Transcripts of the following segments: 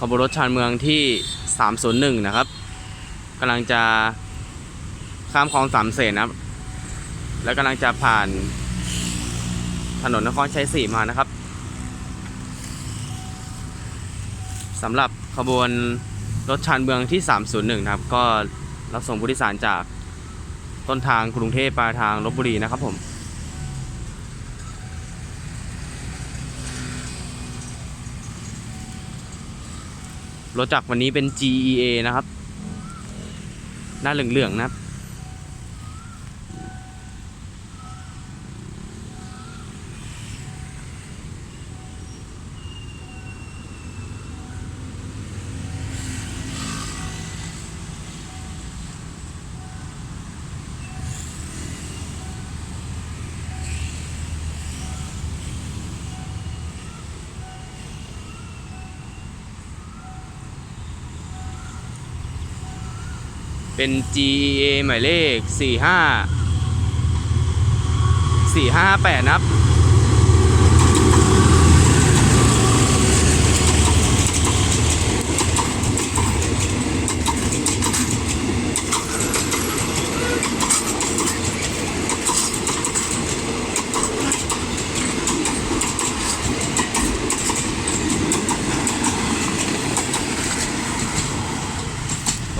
ขบวนรถชานเมืองที่ 301 นะครับกำลังจะข้ามคลองสามเสนนะครับ แล้วกำลังจะผ่านถนนนครชัยศรีมานะครับสำหรับขบวนรถชานเมืองที่ 301 นะครับ ก็รับส่งผู้โดยสารจากต้นทางกรุงเทพปลายทางลบบุรีนะครับผม รถจักรวันนี้เป็น GEA นะครับ หน้าเหลืองๆนะครับ เป็น GEA หมายเลข 45 458 นะครับ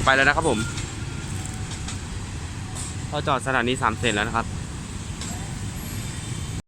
ไปแล้วนะครับผม พอจอดสถานีสามเสร็จแล้วนะครับ